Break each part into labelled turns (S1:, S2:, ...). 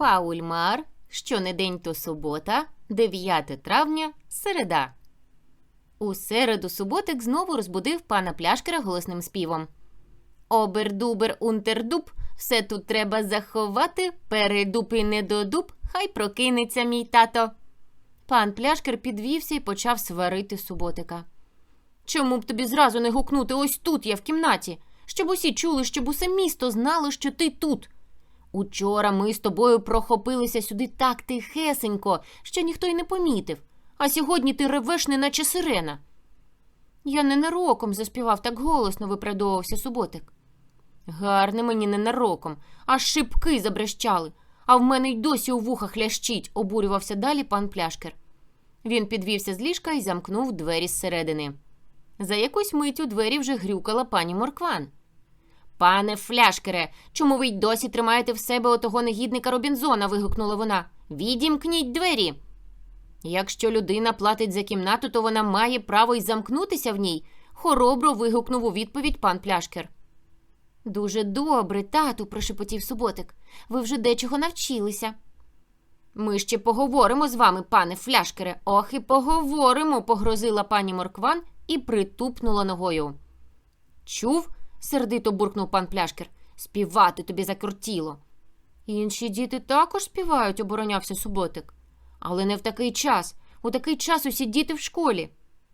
S1: Паульмар, щонедень то субота, 9 травня, середа. У середу суботик знову розбудив пана пляшкера голосним співом. Обер-дубер унтердуб, все тут треба заховати, передуб і недодуб, хай прокинеться мій тато. Пан пляшкер підвівся і почав сварити суботика. Чому б тобі зразу не гукнути ось тут, я в кімнаті, щоб усі чули, щоб усе місто знало, що ти тут. Учора ми з тобою прохопилися сюди так тихесенько, що ніхто й не помітив, а сьогодні ти ревеш, неначе сирена. Я ненароком заспівав так голосно, виправдовувався суботик. Гарне мені ненароком, аж шибки забрещали, а в мене й досі у вухах лящить, обурювався далі пан пляшкер. Він підвівся з ліжка і замкнув двері зсередини. За якусь мить у двері вже грюкала пані Моркван. Пане фляшкере, чому ви й досі тримаєте в себе отого негідника Робінзона? вигукнула вона. Відімкніть двері. Якщо людина платить за кімнату, то вона має право й замкнутися в ній, хоробро вигукнув у відповідь пан пляшкер. Дуже добре, тату, прошепотів суботик. Ви вже дечого навчилися. Ми ще поговоримо з вами, пане фляшкере. Ох, і поговоримо, погрозила пані Моркван і притупнула ногою. Чув? Сердито буркнув пан пляшкер. Співати тобі закрутіло. Інші діти також співають, оборонявся суботик. Але не в такий час. У такий час усі діти в школі.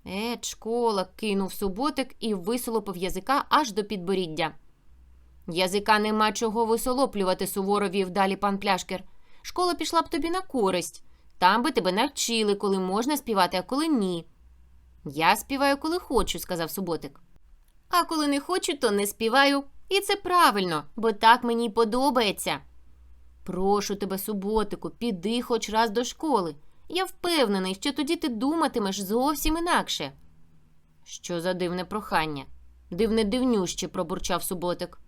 S1: Ет, школа, кинув суботик і висолопив язика аж до підборіддя. Язика нема чого висолоплювати, суворо вів далі пан пляшкер. Школа пішла б тобі на користь. Там би тебе навчили, коли можна співати, а коли ні. Я співаю, коли хочу, сказав суботик. А коли не хочу, то не співаю. І це правильно, бо так мені й подобається. Прошу тебе, суботику, піди хоч раз до школи. Я впевнений, що тоді ти думатимеш зовсім інакше. Що за дивне прохання? Дивне дивнюще, пробурчав суботик.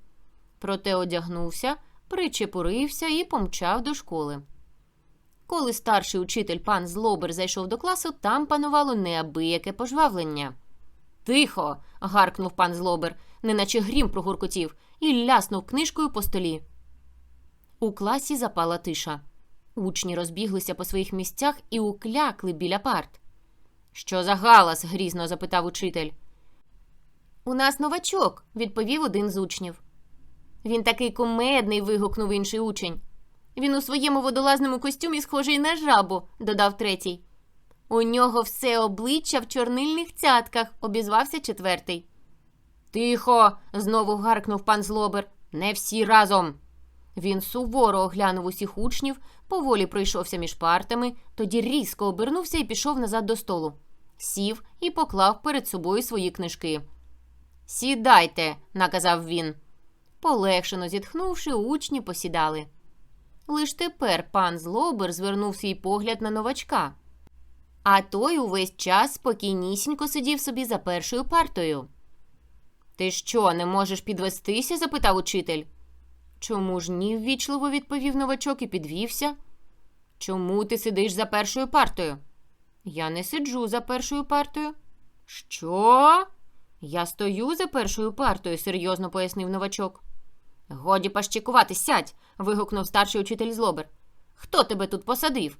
S1: Проте одягнувся, причепурився і помчав до школи. Коли старший учитель пан Злобер зайшов до класу, там панувало неабияке пожвавлення. Тихо. Гаркнув пан Злобер, неначе грім прогуркотів, і ляснув книжкою по столі. У класі запала тиша. Учні розбіглися по своїх місцях і уклякли біля парт. Що за галас? грізно запитав учитель. У нас новачок, відповів один з учнів. Він такий кумедний. вигукнув інший учень. Він у своєму водолазному костюмі схожий на жабу, додав третій. У нього все обличчя в чорнильних цятках, обізвався четвертий. Тихо. знову гаркнув пан Злобер. Не всі разом. Він суворо оглянув усіх учнів, поволі пройшовся між партами, тоді різко обернувся і пішов назад до столу. Сів і поклав перед собою свої книжки. Сідайте, наказав він. Полегшено зітхнувши, учні посідали. Лиш тепер пан Злобер звернув свій погляд на новачка. А той увесь час спокійнісінько сидів собі за першою партою. Ти що, не можеш підвестися? запитав учитель. Чому ж ні? ввічливо відповів новачок і підвівся. Чому ти сидиш за першою партою? Я не сиджу за першою партою. Що? Я стою за першою партою, серйозно пояснив новачок. Годі пащикувати, сядь. вигукнув старший учитель злобер. Хто тебе тут посадив?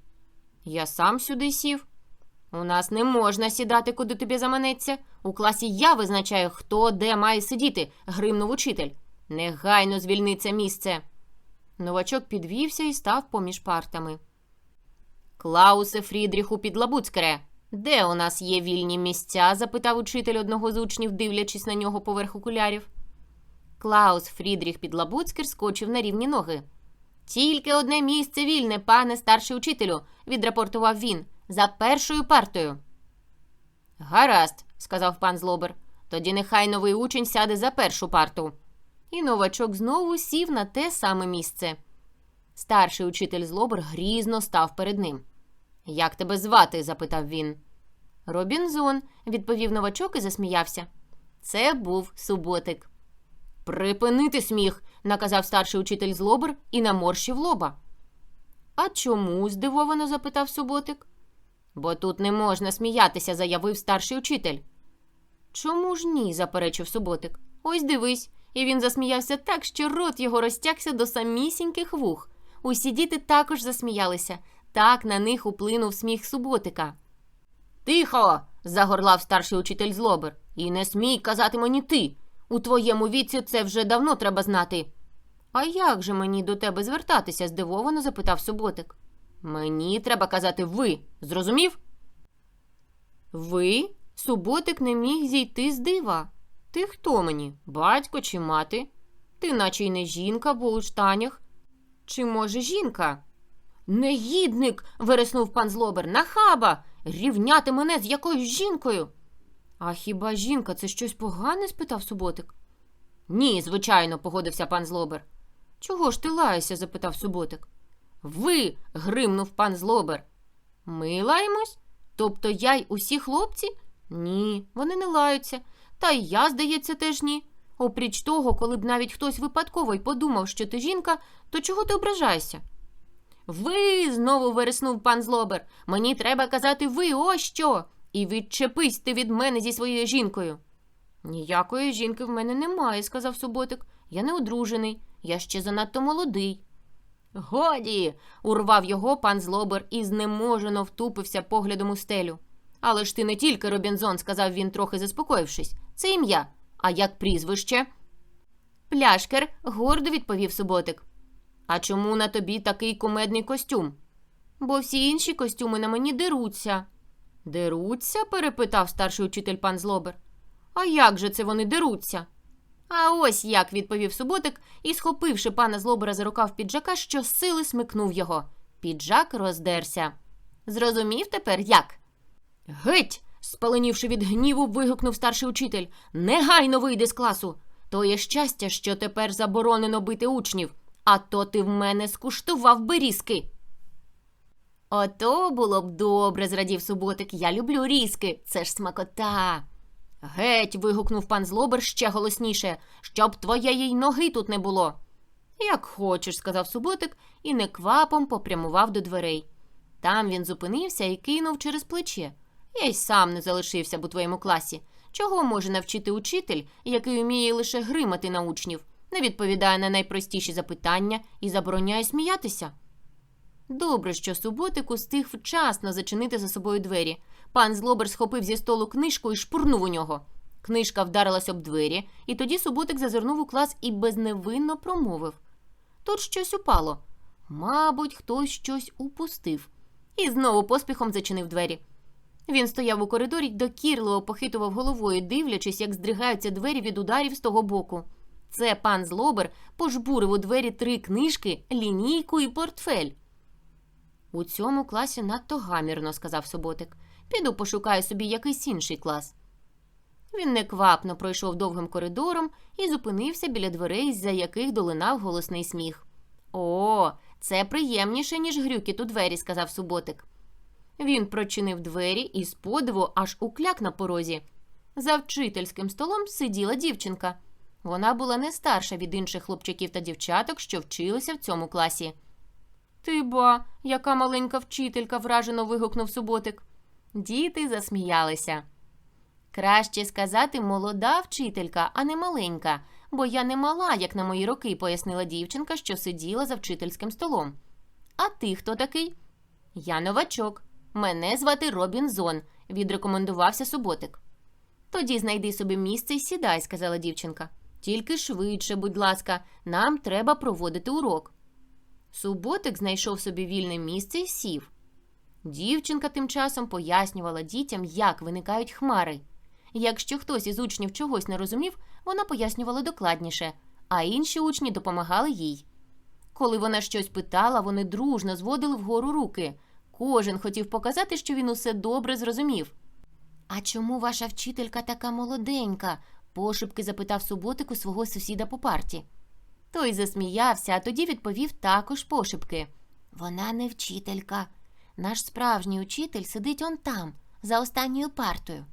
S1: Я сам сюди сів. У нас не можна сідати, куди тобі заманеться. У класі я визначаю, хто де має сидіти, гримнув учитель. Негайно звільни це місце. Новачок підвівся і став поміж партами. Клаусе Фрідріху Підлабуцкере, де у нас є вільні місця? запитав учитель одного з учнів, дивлячись на нього поверх окулярів. Клаус Фрідріх Підлабуцкер скочив на рівні ноги. Тільки одне місце вільне, пане старший учителю, відрапортував він, за першою партою. Гаразд, сказав пан Злобер. Тоді нехай новий учень сяде за першу парту. І новачок знову сів на те саме місце. Старший учитель Злобер грізно став перед ним. Як тебе звати? запитав він. Робінзон, відповів новачок і засміявся. Це був суботик. Припинити сміх, наказав старший учитель Злобер і наморщив лоба. А чому? здивовано запитав суботик. Бо тут не можна сміятися, заявив старший учитель. Чому ж ні? заперечив суботик. Ось дивись. І він засміявся так, що рот його розтягся до самісіньких вух. Усі діти також засміялися. Так на них уплинув сміх суботика. Тихо. загорлав старший учитель злобер. І не смій казати мені ти. У твоєму віці це вже давно треба знати. А як же мені до тебе звертатися? здивовано запитав суботик. Мені треба казати ви. Зрозумів? Ви? Суботик не міг зійти з дива. Ти хто мені? Батько чи мати? Ти наче й не жінка, бо у штанях. Чи може жінка? Негідник. вириснув пан злобер. Нахаба! Рівняти мене з якоюсь жінкою. А хіба жінка це щось погане? спитав суботик. Ні, звичайно, погодився пан злобер. Чого ж ти лаєшся? запитав суботик. Ви. гримнув пан злобер. Ми лаємось? Тобто я й усі хлопці? Ні, вони не лаються. Та й я, здається, теж ні. Опріч того, коли б навіть хтось випадково й подумав, що ти жінка, то чого ти ображаєшся? Ви. знову вириснув пан злобер. Мені треба казати ви, ось що. І відчепись ти від мене зі своєю жінкою. Ніякої жінки в мене немає, сказав суботик. Я не одружений, я ще занадто молодий. Годі. урвав його пан злобер і знеможено втупився поглядом у стелю. Але ж ти не тільки Робінзон, сказав він, трохи заспокоївшись. Це ім'я. А як прізвище? Пляшкер, гордо відповів суботик. А чому на тобі такий кумедний костюм? Бо всі інші костюми на мені деруться. Деруться? перепитав старший учитель пан Злобер. А як же це вони деруться? А ось як, відповів суботик і, схопивши пана злобера за рукав піджака, що сили смикнув його. Піджак роздерся. Зрозумів тепер як? Геть. спаленівши від гніву, вигукнув старший учитель. Негайно вийди з класу. То є щастя, що тепер заборонено бити учнів, а то ти в мене скуштував берізки. Ото було б добре, зрадів суботик. Я люблю різки. Це ж смакота. Геть. вигукнув пан злобер ще голосніше, щоб твоєї ноги тут не було. Як хочеш, сказав суботик і неквапом попрямував до дверей. Там він зупинився і кинув через плече. Я й сам не залишився б у твоєму класі. Чого може навчити учитель, який вміє лише гримати на учнів, не відповідає на найпростіші запитання і забороняє сміятися? Добре, що суботик устиг вчасно зачинити за собою двері. Пан злобер схопив зі столу книжку і шпурнув у нього. Книжка вдарилась об двері, і тоді суботик зазирнув у клас і безневинно промовив. Тут щось упало. Мабуть, хтось щось упустив. І знову поспіхом зачинив двері. Він стояв у коридорі й докірливо похитував головою, дивлячись, як здригаються двері від ударів з того боку. Це пан злобер пожбурив у двері три книжки, лінійку і портфель. У цьому класі надто гамірно, сказав суботик. Піду пошукаю собі якийсь інший клас. Він неквапно пройшов довгим коридором і зупинився біля дверей, з-за яких долинав голосний сміх. О, це приємніше, ніж грюкіт у двері, сказав суботик. Він прочинив двері і з подиву аж укляк на порозі. За вчительським столом сиділа дівчинка. Вона була не старша від інших хлопчиків та дівчаток, що вчилися в цьому класі. Ти ба, яка маленька вчителька, вражено вигукнув суботик. Діти засміялися. Краще сказати молода вчителька, а не маленька, бо я не мала, як на мої роки, пояснила дівчинка, що сиділа за вчительським столом. А ти хто такий? Я новачок. Мене звати Робінзон, відрекомендувався суботик. Тоді знайди собі місце і сідай, сказала дівчинка. Тільки швидше, будь ласка, нам треба проводити урок. Суботик знайшов собі вільне місце і сів. Дівчинка тим часом пояснювала дітям, як виникають хмари. Якщо хтось із учнів чогось не розумів, вона пояснювала докладніше, а інші учні допомагали їй. Коли вона щось питала, вони дружно зводили вгору руки. Кожен хотів показати, що він усе добре зрозумів. А чому ваша вчителька така молоденька? пошепки запитав суботик у свого сусіда по парті. Той засміявся, а тоді відповів також пошепки. Вона не вчителька. Наш справжній учитель сидить он там, за останньою партою.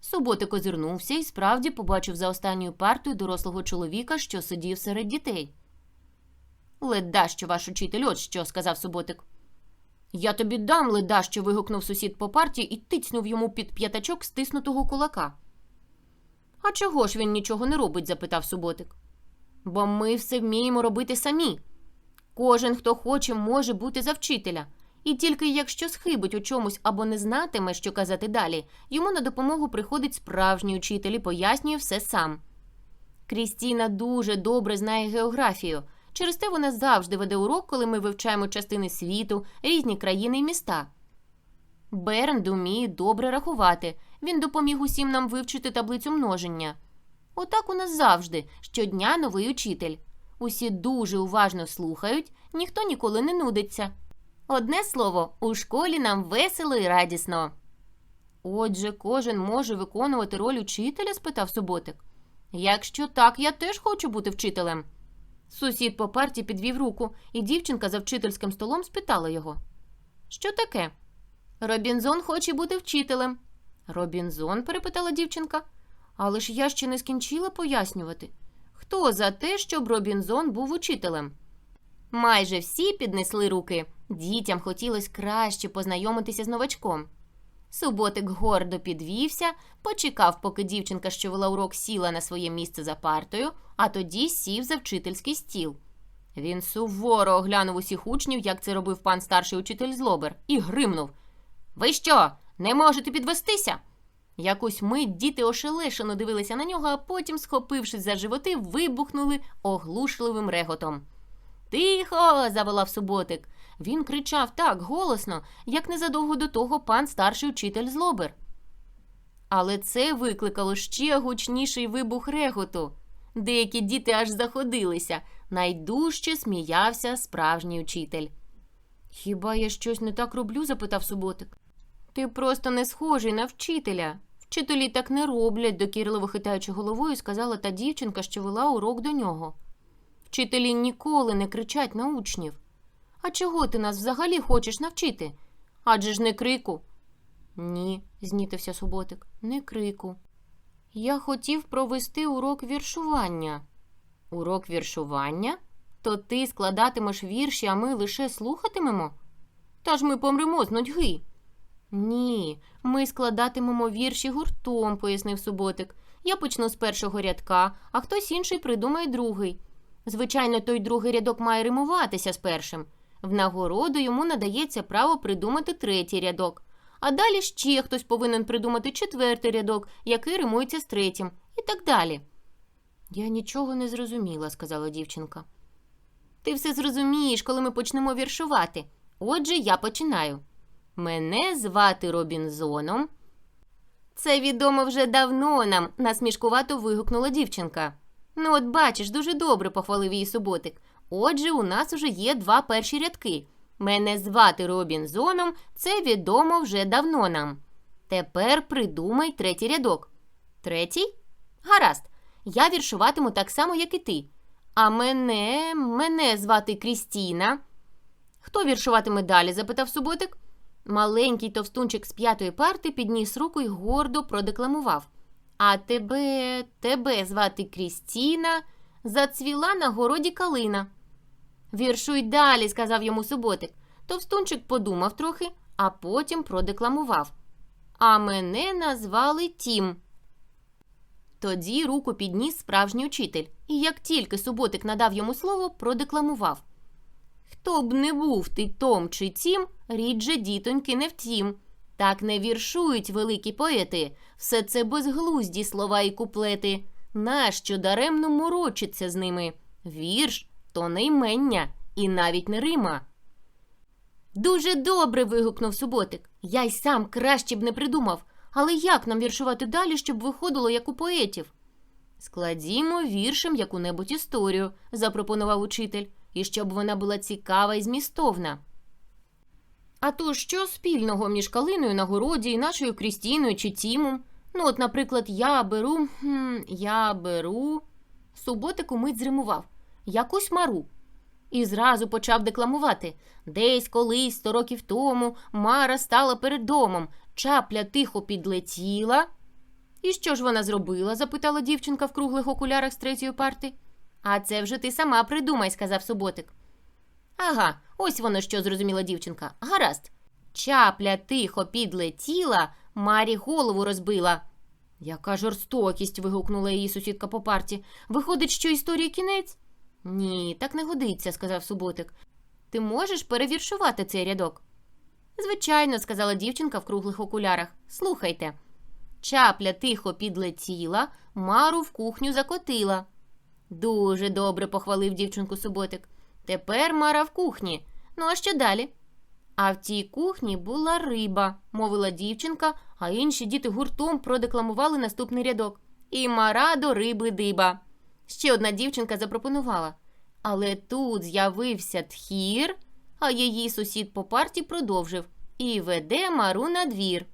S1: Суботик озирнувся і справді побачив за останньою партою дорослого чоловіка, що сидів серед дітей. Леда, що ваш учитель, от що, сказав суботик. Я тобі дам леда, що вигукнув сусід по парті і тицьнув йому під п'ятачок стиснутого кулака. А чого ж він нічого не робить? запитав суботик. Бо ми все вміємо робити самі. Кожен, хто хоче, може бути за вчителя. І тільки якщо схибить у чомусь або не знатиме, що казати далі, йому на допомогу приходить справжній учитель і пояснює все сам. Крістіна дуже добре знає географію. Через те вона завжди веде урок, коли ми вивчаємо частини світу, різні країни і міста. Бернд уміє добре рахувати. Він допоміг усім нам вивчити таблицю множення. Отак у нас завжди, щодня новий учитель. Усі дуже уважно слухають, ніхто ніколи не нудиться. Одне слово, у школі нам весело і радісно. Отже, кожен може виконувати роль учителя? спитав суботик. Якщо так, я теж хочу бути вчителем. Сусід по парті підвів руку, і дівчинка за вчительським столом спитала його. Що таке? Робінзон хоче бути вчителем. Робінзон? перепитала дівчинка. Але ж я ще не скінчила пояснювати. Хто за те, щоб Робінзон був учителем? Майже всі піднесли руки. Дітям хотілося краще познайомитися з новачком. Суботик гордо підвівся, почекав, поки дівчинка, що вела урок, сіла на своє місце за партою, а тоді сів за вчительський стіл. Він суворо оглянув усіх учнів, як це робив пан старший учитель Злобер, і гримнув: Ви що, не можете підвестися? Якусь мить діти ошелешено дивилися на нього, а потім, схопившись за животи, вибухнули оглушливим реготом. Тихо. заволав суботик. Він кричав так голосно, як незадовго до того пан старший учитель Злобер. Але це викликало ще гучніший вибух реготу. Деякі діти аж заходилися. Найдужче сміявся справжній учитель. Хіба я щось не так роблю? запитав суботик. Ти просто не схожий на вчителя. Вчителі так не роблять, докірливо хитаючи головою, сказала та дівчинка, що вела урок до нього. Вчителі ніколи не кричать на учнів. А чого ти нас взагалі хочеш навчити? Адже ж не крику. Ні, знітився суботик, не крику. Я хотів провести урок віршування. Урок віршування? То ти складатимеш вірші, а ми лише слухатимемо? Та ж ми помремо з нудьги. Ні, ми складатимемо вірші гуртом, пояснив суботик. Я почну з першого рядка, а хтось інший придумає другий. Звичайно, той другий рядок має римуватися з першим. В нагороду йому надається право придумати третій рядок. А далі ще хтось повинен придумати четвертий рядок, який римується з третім, і так далі. Я нічого не зрозуміла, сказала дівчинка. Ти все зрозумієш, коли ми почнемо віршувати. Отже, я починаю. Мене звати Робінзоном. Це відомо вже давно нам, насмішкувато вигукнула дівчинка. Ну, от бачиш, дуже добре, похвалив її суботик. Отже, у нас уже є два перші рядки. Мене звати Робінзоном, це відомо вже давно нам. Тепер придумай третій рядок. Третій? Гаразд. Я віршуватиму так само, як і ти. А мене, мене звати Крістіна. Хто віршуватиме далі? запитав суботик. Маленький товстунчик з п'ятої парти підніс руку й гордо продекламував. А тебе, тебе звати Крістіна, зацвіла на городі калина. Віршуй далі, сказав йому суботик. Товстунчик подумав трохи, а потім продекламував. А мене назвали Тім. Тоді руку підніс справжній учитель, і як тільки суботик надав йому слово, продекламував. Хто б не був ти Том чи Тім, рідже дітоньки не втім. Так не віршують великі поети, все це безглузді слова і куплети. Нащо даремно морочиться з ними? Вірш то не ймення і навіть не Рима. Дуже добре. вигукнув суботик. Я й сам краще б не придумав. Але як нам віршувати далі, щоб виходило, як у поетів? Складімо віршем яку-небудь історію, запропонував учитель, і щоб вона була цікава і змістовна. А то що спільного між калиною на городі і нашою Крістіною чи Тімом? Ну, от, наприклад, я беру. Хм, я беру. Суботик умить зримував якусь мару. І зразу почав декламувати Десь колись сто років тому Мара стала перед домом, чапля тихо підлетіла. І що ж вона зробила? запитала дівчинка в круглих окулярах з третьої парти. А це вже ти сама придумай, сказав суботик. Ага, ось воно що зрозуміла дівчинка. Гаразд. Чапля тихо підлетіла, Марі голову розбила. Яка жорстокість. вигукнула її сусідка по парті. Виходить, що історії кінець? Ні, так не годиться, сказав суботик. Ти можеш перевіршувати цей рядок? Звичайно, сказала дівчинка в круглих окулярах. Слухайте. Чапля тихо підлетіла, мару в кухню закотила. Дуже добре похвалив дівчинку суботик. Тепер Мара в кухні. Ну а що далі? А в тій кухні була риба, мовила дівчинка, а інші діти гуртом продекламували наступний рядок. І Мара до риби диба. Ще одна дівчинка запропонувала. Але тут з'явився тхір, а її сусід по парті продовжив і веде Мару на двір.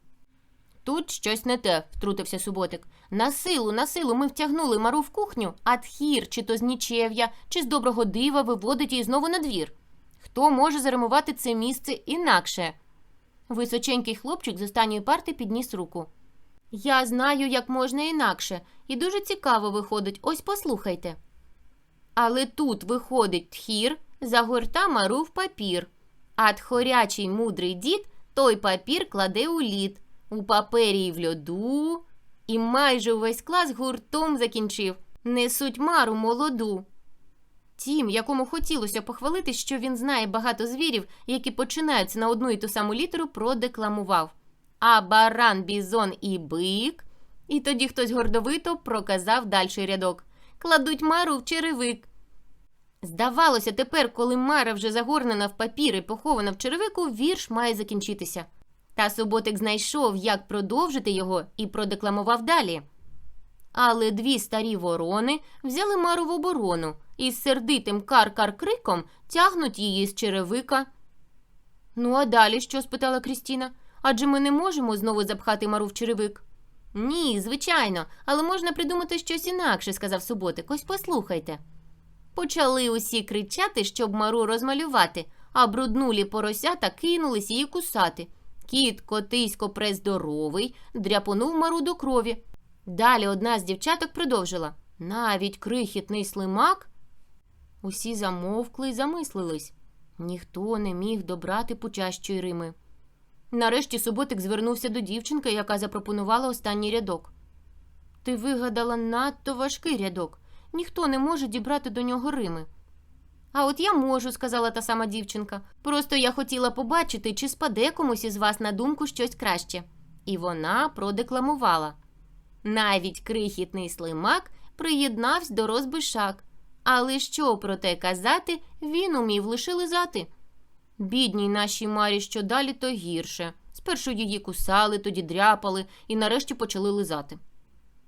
S1: Тут щось не те, втрутився суботик. На силу, на силу ми втягнули Мару в кухню, а тхір, чи то з нічев'я, чи з доброго дива виводить її знову на двір. Хто може заримувати це місце інакше? Височенький хлопчик з останньої парти підніс руку. Я знаю, як можна інакше, і дуже цікаво виходить, ось послухайте. Але тут виходить тхір, загорта мару в папір, а тхорячий мудрий дід той папір кладе у лід, у папері й в льоду, і майже увесь клас гуртом закінчив несуть мару молоду. Тім, якому хотілося похвалити, що він знає багато звірів, які починаються на одну і ту саму літеру, продекламував. А баран, бізон і бик. І тоді хтось гордовито проказав дальший рядок. Кладуть мару в черевик. Здавалося, тепер, коли Мара вже загорнена в папір і похована в черевику, вірш має закінчитися. Та суботик знайшов, як продовжити його, і продекламував далі. Але дві старі ворони взяли Мару в оборону і з сердитим кар-кар криком тягнуть її з черевика. Ну, а далі що? спитала Крістіна. Адже ми не можемо знову запхати Мару в черевик. Ні, звичайно, але можна придумати щось інакше, сказав суботик. Ось послухайте. Почали усі кричати, щоб Мару розмалювати, а бруднулі поросята кинулись її кусати. Кіт котисько прездоровий дряпонув Мару до крові. Далі одна з дівчаток продовжила. Навіть крихітний слимак. Усі замовкли й замислились. Ніхто не міг добрати пучащої Рими. Нарешті суботик звернувся до дівчинки, яка запропонувала останній рядок. Ти вигадала надто важкий рядок. Ніхто не може дібрати до нього Рими. А от я можу, сказала та сама дівчинка. Просто я хотіла побачити, чи спаде комусь із вас на думку щось краще. І вона продекламувала. Навіть крихітний слимак приєднався до розбишак. Але що про те казати, він умів лише лизати. Бідній нашій Марі що далі, то гірше. Спершу її кусали, тоді дряпали і нарешті почали лизати.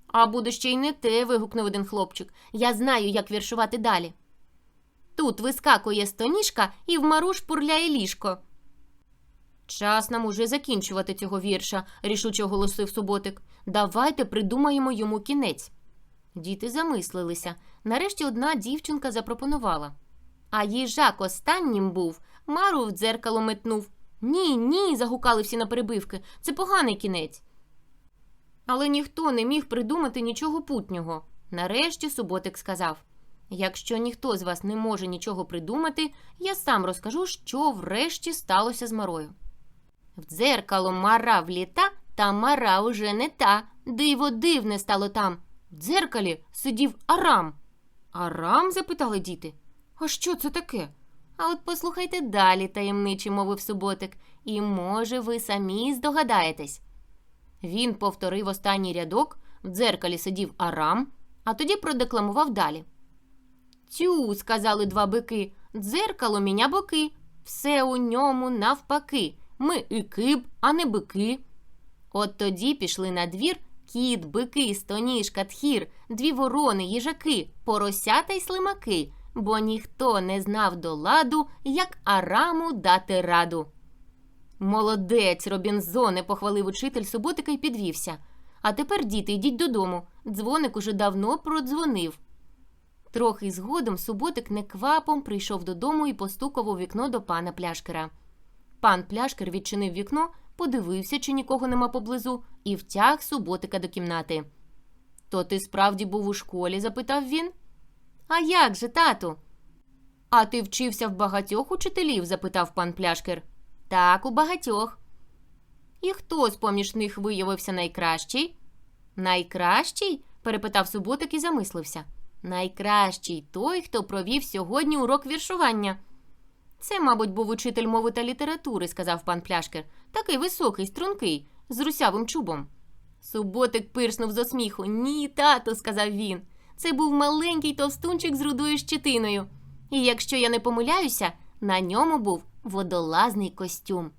S1: А буде ще й не те, вигукнув один хлопчик. Я знаю, як віршувати далі. Тут вискакує стоніжка і в мару шпурляє ліжко. Час нам уже закінчувати цього вірша, рішуче оголосив суботик. Давайте придумаємо йому кінець. Діти замислилися. Нарешті одна дівчинка запропонувала. А їжак останнім був, мару в дзеркало метнув. Ні, ні, загукали всі на перебивки. Це поганий кінець. Але ніхто не міг придумати нічого путнього. Нарешті суботик сказав: Якщо ніхто з вас не може нічого придумати, я сам розкажу, що врешті сталося з Марою. В дзеркало мара вліта, та мара уже не та. Диво дивне стало там. В дзеркалі сидів Арам. Арам? запитали діти. А що це таке? А от послухайте далі, таємниче мовив суботик, і, може, ви самі здогадаєтесь. Він повторив останній рядок, в дзеркалі сидів Арам, а тоді продекламував далі. Тю, сказали два бики, дзеркало міня боки, все у ньому навпаки. Ми і киб, а не бики. От тоді пішли на двір кіт, бики, стоніжка, тхір, дві ворони, їжаки, поросята й слимаки, бо ніхто не знав до ладу, як Араму дати раду. Молодець, Робінзоне, похвалив учитель суботика й підвівся. А тепер, діти, йдіть додому. Дзвоник уже давно продзвонив. Трохи згодом суботик неквапом прийшов додому і постукав у вікно до пана пляшкера. Пан пляшкер відчинив вікно, подивився, чи нікого нема поблизу, і втяг суботика до кімнати. То ти справді був у школі? запитав він. А як же, тату? А ти вчився в багатьох учителів? запитав пан пляшкер. Так, у багатьох. І хто з поміж них виявився найкращий? Найкращий? перепитав суботик і замислився. Найкращий той, хто провів сьогодні урок віршування. Це, мабуть, був учитель мови та літератури, сказав пан Пляшкер. Такий високий, стрункий, з русявим чубом. Суботик пирснув з осміху. Ні, тато, сказав він. Це був маленький товстунчик з рудою щетиною. І якщо я не помиляюся, на ньому був водолазний костюм.